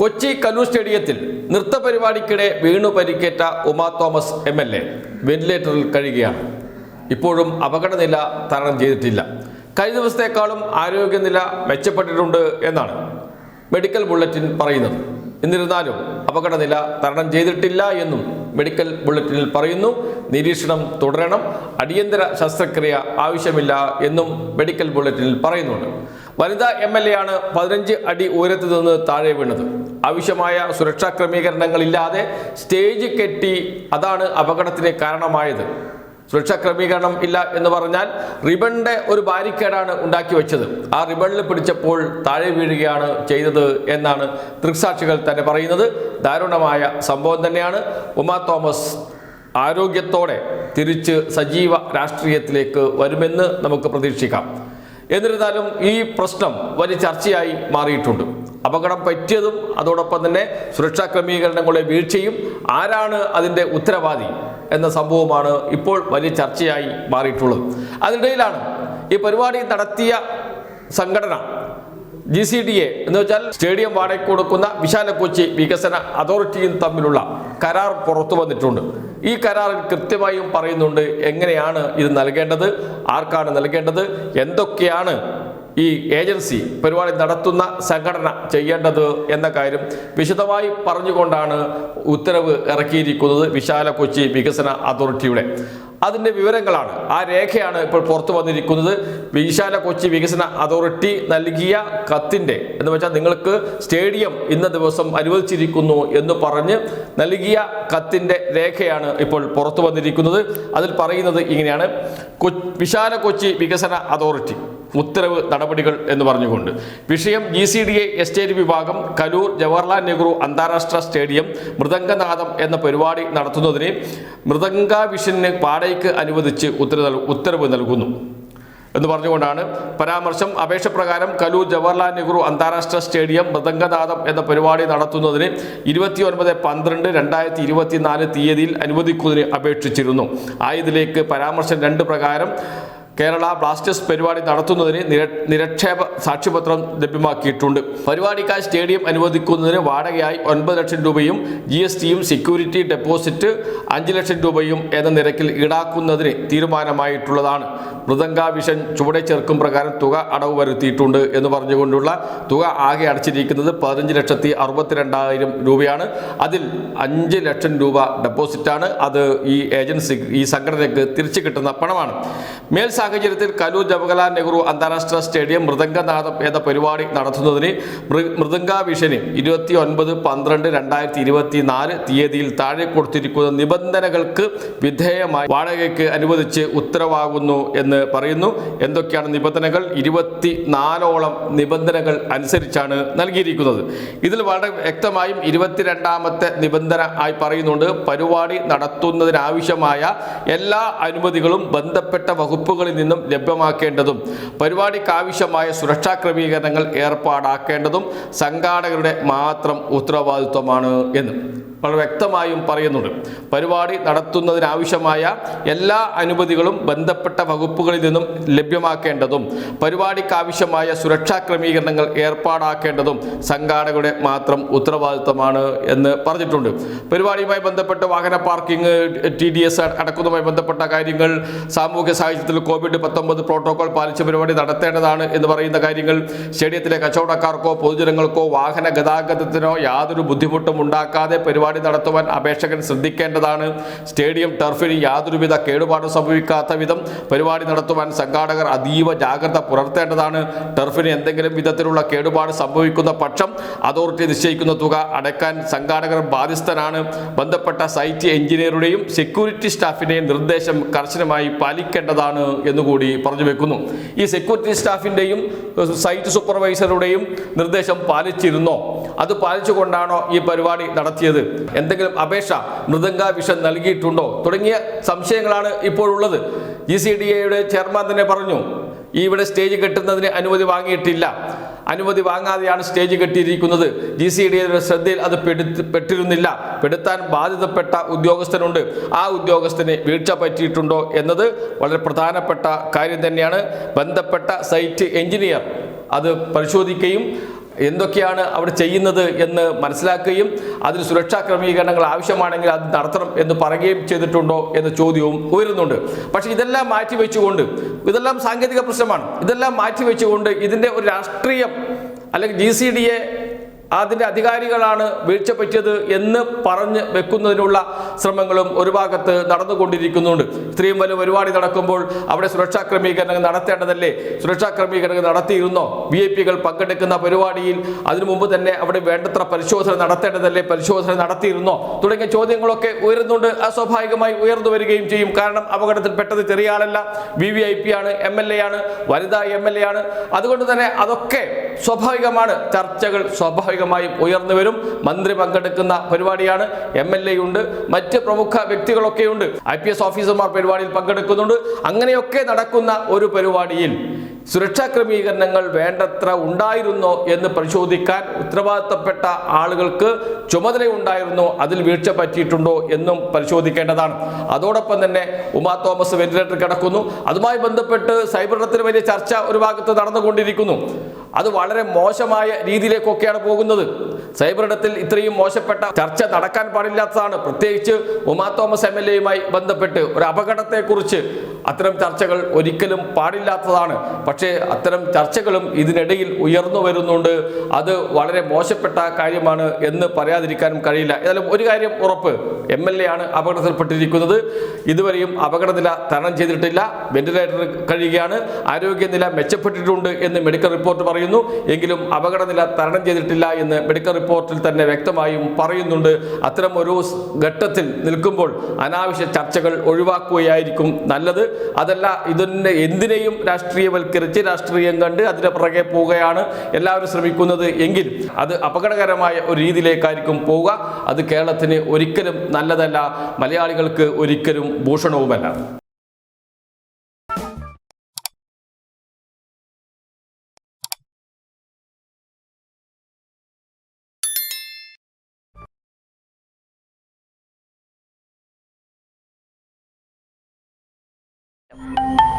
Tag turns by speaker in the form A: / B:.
A: കൊച്ചി കലൂർ സ്റ്റേഡിയത്തിൽ നൃത്ത പരിപാടിക്കിടെ വീണു പരിക്കേറ്റ Uma Thomas M L A വെന്റിലേറ്ററിൽ കഴിയുകയാണ്. ഇപ്പോഴും അപകടനില തരണം ചെയ്തിട്ടില്ല. കഴിഞ്ഞ ദിവസത്തേക്കാളും ആരോഗ്യനില മെച്ചപ്പെട്ടിട്ടുണ്ട് എന്നാണ് മെഡിക്കൽ ബുള്ളറ്റിൻ പറയുന്നത്. എന്നിരുന്നാലും അപകടനില തരണം ചെയ്തിട്ടില്ല എന്നും മെഡിക്കൽ ബുള്ളറ്റിനിൽ പറയുന്നു. നിരീക്ഷണം തുടരണം. അടിയന്തര ശസ്ത്രക്രിയ ആവശ്യമില്ല എന്നും മെഡിക്കൽ ബുള്ളറ്റിനിൽ പറയുന്നുണ്ട്. വനിതാ എം എൽ എ ആണ് പതിനഞ്ച് അടി ഉയരത്തിൽ നിന്ന് താഴെ വീണത്. ആവശ്യമായ സുരക്ഷാ ക്രമീകരണങ്ങളില്ലാതെ സ്റ്റേജ് കെട്ടി അതാണ് അപകടത്തിന് കാരണമായത്. സുരക്ഷാ ക്രമീകരണം ഇല്ല എന്ന് പറഞ്ഞാൽ റിബണിന്റെ ഒരു ബാരിക്കേഡാണ് ഉണ്ടാക്കി വെച്ചത്. ആ റിബണിൽ പിടിച്ചപ്പോൾ താഴെ വീഴുകയാണ് ചെയ്തത് എന്നാണ് ദൃക്സാക്ഷികൾ തന്നെ പറയുന്നത്. ദാരുണമായ സംഭവം തന്നെയാണ്. ഉമാ തോമസ് ആരോഗ്യത്തോടെ തിരിച്ച് സജീവ രാഷ്ട്രീയത്തിലേക്ക് വരുമെന്ന് നമുക്ക് പ്രതീക്ഷിക്കാം. എന്നിരുന്നാലും ഈ പ്രശ്നം വലിയ ചർച്ചയായി മാറിയിട്ടുണ്ട്. അപകടം പറ്റിയതും അതോടൊപ്പം തന്നെ സുരക്ഷാ ക്രമീകരണങ്ങളുടെ വീഴ്ചയും ആരാണ് അതിന്റെ ഉത്തരവാദി? എന്ന സംഭവമാണ് ഇപ്പോൾ വലിയ ചർച്ചയായി മാറിയിട്ടുള്ളത്. അതിനിടയിലാണ് ഈ പരിപാടി നടത്തിയ സംഘടന ജി സി ഡി എ എന്ന് വെച്ചാൽ സ്റ്റേഡിയം വാടകയ്ക്ക് കൊടുക്കുന്ന വിശാല കൊച്ചി വികസന അതോറിറ്റിയും തമ്മിലുള്ള കരാർ പുറത്തു വന്നിട്ടുണ്ട്. ഈ കരാറിൽ കൃത്യമായും പറയുന്നുണ്ട് എങ്ങനെയാണ് ഇത് നൽകേണ്ടത് ആർക്കാണ് നൽകേണ്ടത് എന്തൊക്കെയാണ് ഈ ഏജൻസി പരിപാടി നടത്തുന്ന സംഘടന ചെയ്യേണ്ടത് എന്ന കാര്യം വിശദമായി പറഞ്ഞുകൊണ്ടാണ് ഉത്തരവ് ഇറക്കിയിരിക്കുന്നത് വിശാല കൊച്ചി വികസന അതോറിറ്റിയുടെ. അതിന്റെ വിവരങ്ങളാണ്. ആ രേഖയാണ് ഇപ്പോൾ പുറത്തു വന്നിരിക്കുന്നത്. വിശാല കൊച്ചി വികസന അതോറിറ്റി നൽകിയ കത്തിന്റെ എന്ന് വെച്ചാൽ നിങ്ങൾക്ക് സ്റ്റേഡിയം ഇന്ന ദിവസം അനുവദിച്ചിരിക്കുന്നു എന്ന് പറഞ്ഞ് നൽകിയ കത്തിന്റെ രേഖയാണ് ഇപ്പോൾ പുറത്തു വന്നിരിക്കുന്നത്. അതിൽ പറയുന്നത് ഇങ്ങനെയാണ്. വിശാല കൊച്ചി വികസന അതോറിറ്റി. ഉത്തരവ് നടപടികൾ എന്ന് പറഞ്ഞുകൊണ്ട്. വിഷയം G C D A estate വിഭാഗം കലൂർ ജവഹർലാൽ നെഹ്റു അന്താരാഷ്ട്ര സ്റ്റേഡിയം മൃദംഗനാഥം എന്ന പരിപാടി നടത്തുന്നതിന് മൃദംഗ വിഷന് പാടയ്ക്ക് അനുവദിച്ച് ഉത്തരവ് ഉത്തരവ് നൽകുന്നു. എന്ന് പറഞ്ഞുകൊണ്ടാണ് പരാമർശം അപേക്ഷ പ്രകാരം കലൂർ ജവഹർലാൽ നെഹ്റു അന്താരാഷ്ട്ര സ്റ്റേഡിയം മൃദംഗനാഥം എന്ന പരിപാടി നടത്തുന്നതിന് ഇരുപത്തി ഒൻപത് പന്ത്രണ്ട് രണ്ടായിരത്തി ഇരുപത്തിനാല് തീയതിയിൽ അനുവദിക്കുന്നതിന് അപേക്ഷിച്ചിരുന്നു. ആയതിലേക്ക് പരാമർശം രണ്ട് പ്രകാരം കേരള ബ്ലാസ്റ്റേഴ്സ് പരിപാടി നടത്തുന്നതിന് നിരക്ഷേപ സാക്ഷ്യപത്രം ലഭ്യമാക്കിയിട്ടുണ്ട്. പരിപാടിക്കായി സ്റ്റേഡിയം അനുവദിക്കുന്നതിന് വാടകയായി ഒൻപത് ലക്ഷം രൂപയും ജി എസ് ടിയും സെക്യൂരിറ്റി ഡെപ്പോസിറ്റ് അഞ്ച് ലക്ഷം രൂപയും എന്ന നിരക്കിൽ ഈടാക്കുന്നതിന് തീരുമാനമായിട്ടുള്ളതാണ്. മൃദംഗ വിഷൻ ചുവടെ ചേർക്കും പ്രകാരം തുക അടവ് വരുത്തിയിട്ടുണ്ട് എന്ന് പറഞ്ഞുകൊണ്ടുള്ള തുക ആകെ അടച്ചിരിക്കുന്നത് പതിനഞ്ച് ലക്ഷത്തി അറുപത്തിരണ്ടായിരം രൂപയാണ്. അതിൽ അഞ്ച് ലക്ഷം രൂപ ഡെപ്പോസിറ്റാണ്. അത് ഈ ഏജൻസി ഈ സംഘടനയ്ക്ക് തിരിച്ചു കിട്ടുന്ന പണമാണ്. മേൽ സാഹചര്യത്തിൽ കലൂർ ജവഹർലാൽ നെഹ്റു അന്താരാഷ്ട്ര സ്റ്റേഡിയം മൃദംഗനാഥം എന്ന പരിപാടി നടത്തുന്നതിന് മൃദംഗാവിഷന് മൃദംഗ വിഷന് ഇരുപത്തി ഒൻപത് പന്ത്രണ്ട് രണ്ടായിരത്തി ഇരുപത്തി നാല് തീയതിയിൽ താഴെ കൊടുത്തിരിക്കുന്ന നിബന്ധനകൾക്ക് വിധേയമായി വാടകയ്ക്ക് അനുവദിച്ച് ഉത്തരവാകുന്നു എന്ന് പറയുന്നു. എന്തൊക്കെയാണ് നിബന്ധനകൾ? ഇരുപത്തി നാലോളം നിബന്ധനകൾ അനുസരിച്ചാണ് നൽകിയിരിക്കുന്നത്. ഇതിൽ വളരെ വ്യക്തമായും ഇരുപത്തിരണ്ടാമത്തെ നിബന്ധന ആയി പറയുന്നുണ്ട്. പരിപാടി നടത്തുന്നതിനാവശ്യമായ എല്ലാ അനുമതികളും ബന്ധപ്പെട്ട വകുപ്പുകളിൽ നിന്നും ലഭ്യമാക്കേണ്ടതും പരിപാടിക്കാവശ്യമായ സുരക്ഷാ ക്രമീകരണങ്ങൾ ഏർപ്പാടാക്കേണ്ടതും സംഘാടകരുടെ മാത്രം ഉത്തരവാദിത്വമാണ് എന്ന് വളരെ വ്യക്തമായും പറയുന്നുണ്ട്. പരിപാടി നടത്തുന്നതിനാവശ്യമായ എല്ലാ അനുമതികളും ബന്ധപ്പെട്ട വകുപ്പുകളിൽ നിന്നും ലഭ്യമാക്കേണ്ടതും പരിപാടിക്കാവശ്യമായ സുരക്ഷാ ക്രമീകരണങ്ങൾ ഏർപ്പാടാക്കേണ്ടതും സംഘാടകരുടെ മാത്രം ഉത്തരവാദിത്തമാണ് എന്ന് പറഞ്ഞിട്ടുണ്ട്. പരിപാടിയുമായി ബന്ധപ്പെട്ട് വാഹന പാർക്കിംഗ് ടി ഡി എസ് അടക്കുന്നതുമായി ബന്ധപ്പെട്ട കാര്യങ്ങൾ സാമൂഹ്യ സാഹചര്യത്തിൽ കോവിഡ് പത്തൊമ്പത് പ്രോട്ടോകോൾ പാലിച്ച് പരിപാടി നടത്തേണ്ടതാണ് എന്ന് പറയുന്ന കാര്യങ്ങൾ സ്റ്റേഡിയത്തിലെ കച്ചവടക്കാർക്കോ പൊതുജനങ്ങൾക്കോ വാഹന ഗതാഗതത്തിനോ യാതൊരു ബുദ്ധിമുട്ടും ഉണ്ടാക്കാതെ പരിപാടി നടത്തുവാൻ അപേക്ഷകൻ ശ്രദ്ധിക്കേണ്ടതാണ്. സ്റ്റേഡിയം ടർഫിന് യാതൊരുവിധ കേടുപാടും സംഭവിക്കാത്ത വിധം പരിപാടി നടത്തുവാൻ സംഘാടകർ അതീവ ജാഗ്രത പുലർത്തേണ്ടതാണ്. ടർഫിന് എന്തെങ്കിലും വിധത്തിലുള്ള കേടുപാട് സംഭവിക്കുന്ന പക്ഷം അതോറിറ്റി നിശ്ചയിക്കുന്ന തുക അടയ്ക്കാൻ സംഘാടകർ ബാധ്യസ്ഥനാണ്. ബന്ധപ്പെട്ട സൈറ്റ് എഞ്ചിനീയറുടെയും സെക്യൂരിറ്റി സ്റ്റാഫിന്റെയും നിർദ്ദേശം കർശനമായി പാലിക്കേണ്ടതാണ് എന്നുകൂടി പറഞ്ഞു വെക്കുന്നു. ഈ സെക്യൂരിറ്റി സ്റ്റാഫിന്റെയും സൈറ്റ് സൂപ്പർവൈസറുടെയും നിർദ്ദേശം പാലിച്ചിരുന്നോ? അത് പാലിച്ചുകൊണ്ടാണോ ഈ പരിപാടി നടത്തിയത്? എന്തെങ്കിലും അപേക്ഷ മൃദംഗ വിഷം നൽകിയിട്ടുണ്ടോ? തുടങ്ങിയ സംശയങ്ങളാണ് ഇപ്പോഴുള്ളത്. ജി സി ഡി എയുടെ ചെയർമാൻ തന്നെ പറഞ്ഞു ഇവിടെ സ്റ്റേജ് കെട്ടുന്നതിന് അനുമതി വാങ്ങിയിട്ടില്ല. അനുമതി വാങ്ങാതെയാണ് സ്റ്റേജ് കെട്ടിയിരിക്കുന്നത്. ജി സി ഡിയുടെ ശ്രദ്ധയിൽ അത് പെട്ടിരുന്നില്ല. പെടുത്താൻ ബാധ്യതപ്പെട്ട ഉദ്യോഗസ്ഥനുണ്ട്. ആ ഉദ്യോഗസ്ഥന് വീഴ്ച പറ്റിയിട്ടുണ്ടോ? എന്നത് വളരെ പ്രധാനപ്പെട്ട കാര്യം തന്നെയാണ്. ബന്ധപ്പെട്ട സൈറ്റ് എഞ്ചിനീയർ അത് പരിശോധിക്കുകയും എന്തൊക്കെയാണ് അവിടെ ചെയ്യുന്നത് എന്ന് മനസ്സിലാക്കുകയും അതിന് സുരക്ഷാ ക്രമീകരണങ്ങൾ ആവശ്യമാണെങ്കിൽ അത് നടത്തണം എന്ന് പറയുകയും ചെയ്തിട്ടുണ്ടോ എന്ന ചോദ്യവും ഉയരുന്നുണ്ട്. പക്ഷേ ഇതെല്ലാം മാറ്റിവെച്ചുകൊണ്ട് ഇതെല്ലാം സാങ്കേതിക പ്രശ്നമാണ്. ഇതെല്ലാം മാറ്റിവെച്ചുകൊണ്ട് ഇതിന്റെ ഒരു രാഷ്ട്രീയം അല്ലെങ്കിൽ ജി സി ഡി എ അതിന്റെ അധികാരികളാണ് വീഴ്ച പറ്റിയത് എന്ന് പറഞ്ഞ് വെക്കുന്നതിനുള്ള ശ്രമങ്ങളും ഒരു ഭാഗത്ത് നടന്നുകൊണ്ടിരിക്കുന്നുണ്ട്. ഇത്രയും വലിയ പരിപാടി നടക്കുമ്പോൾ അവിടെ സുരക്ഷാ ക്രമീകരണങ്ങൾ നടത്തേണ്ടതല്ലേ? സുരക്ഷാ ക്രമീകരണങ്ങൾ നടത്തിയിരുന്നോ? വി ഐ പികൾ പങ്കെടുക്കുന്ന പരിപാടിയിൽ അതിനു മുമ്പ് തന്നെ അവിടെ വേണ്ടത്ര പരിശോധന നടത്തേണ്ടതല്ലേ? പരിശോധന നടത്തിയിരുന്നോ? തുടങ്ങിയ ചോദ്യങ്ങളൊക്കെ ഉയരുന്നുണ്ട്. അസ്വാഭാവികമായി ഉയർന്നു വരികയും ചെയ്യും. കാരണം അപകടത്തിൽ പെട്ടത് ചെറിയ ആളല്ല. വി വി ഐ പി ആണ് എം എൽ എ ആണ് വനിതാ എം എൽ എ ആണ്. അതുകൊണ്ട് തന്നെ അതൊക്കെ സ്വാഭാവികമാണ്. ചർച്ചകൾ സ്വാഭാവികമായും ഉയർന്നു വരും. മന്ത്രി പങ്കെടുക്കുന്ന പരിപാടിയാണ് എം എൽ എ ഉണ്ട്. മറ്റ് പ്രമുഖ വ്യക്തികളൊക്കെ ഉണ്ട് ഐ പി എസ് ഓഫീസർമാർ പരിപാടിയിൽ പങ്കെടുക്കുന്നുണ്ട്. അങ്ങനെയൊക്കെ നടക്കുന്ന ഒരു പരിപാടിയിൽ സുരക്ഷാ ക്രമീകരണങ്ങൾ വേണ്ടത്ര ഉണ്ടായിരുന്നോ എന്ന് പരിശോധിക്കാൻ ഉത്തരവാദിത്തപ്പെട്ട ആളുകൾക്ക് ചുമതലയുണ്ടായിരുന്നോ. അതിൽ വീഴ്ച പറ്റിയിട്ടുണ്ടോ എന്നും പരിശോധിക്കേണ്ടതാണ്. അതോടൊപ്പം തന്നെ ഉമാ തോമസ് വെന്റിലേറ്റർ കിടക്കുന്നു. അതുമായി ബന്ധപ്പെട്ട് സൈബർ ഇടത്തിന് വലിയ ചർച്ച ഒരു ഭാഗത്ത് നടന്നുകൊണ്ടിരിക്കുന്നു. അത് വളരെ മോശമായ രീതിയിലേക്കൊക്കെയാണ് പോകുന്നത്. സൈബർ ഇടത്തിൽ ഇത്രയും മോശപ്പെട്ട ചർച്ച നടക്കാൻ പാടില്ലാത്തതാണ്. പ്രത്യേകിച്ച് ഉമാ തോമസ് എം എൽ എയുമായി ബന്ധപ്പെട്ട് ഒരു അപകടത്തെക്കുറിച്ച് അത്തരം ചർച്ചകൾ ഒരിക്കലും പാടില്ലാത്തതാണ്. പക്ഷേ അത്തരം ചർച്ചകളും ഇതിനിടയിൽ ഉയർന്നു വരുന്നുണ്ട്. അത് വളരെ മോശപ്പെട്ട കാര്യമാണ് എന്ന് പറയാതിരിക്കാനും കഴിയില്ല. ഏതായാലും ഒരു കാര്യം ഉറപ്പ് എം എൽ എ ആണ് അപകടത്തിൽപ്പെട്ടിരിക്കുന്നത്. ഇതുവരെയും അപകടനില തരണം ചെയ്തിട്ടില്ല. വെന്റിലേറ്റർ കഴിയുകയാണ്. ആരോഗ്യനില മെച്ചപ്പെട്ടിട്ടുണ്ട് എന്ന് മെഡിക്കൽ റിപ്പോർട്ട് പറയുന്നു. എങ്കിലും അപകടനില തരണം ചെയ്തിട്ടില്ല എന്ന് മെഡിക്കൽ റിപ്പോർട്ടിൽ തന്നെ വ്യക്തമായും പറയുന്നുണ്ട്. അത്തരം ഒരു ഘട്ടത്തിൽ നിൽക്കുമ്പോൾ അനാവശ്യ ചർച്ചകൾ ഒഴിവാക്കുകയായിരിക്കും നല്ലത്. അതല്ല ഇതിനെ എന്തിനേയും രാഷ്ട്രീയവൽക്കരിച്ച് രാഷ്ട്രീയം കണ്ട് അതിന്റെ പുറകെ പോവുകയാണ് എല്ലാവരും ശ്രമിക്കുന്നത് എങ്കിൽ അത് അപകടകരമായ ഒരു രീതിയിലേക്കായിരിക്കും പോവുക. അത് കേരളത്തിന് ഒരിക്കലും നല്ലതല്ല. മലയാളികൾക്ക് ഒരിക്കലും ഭൂഷണവുമല്ല. Yep.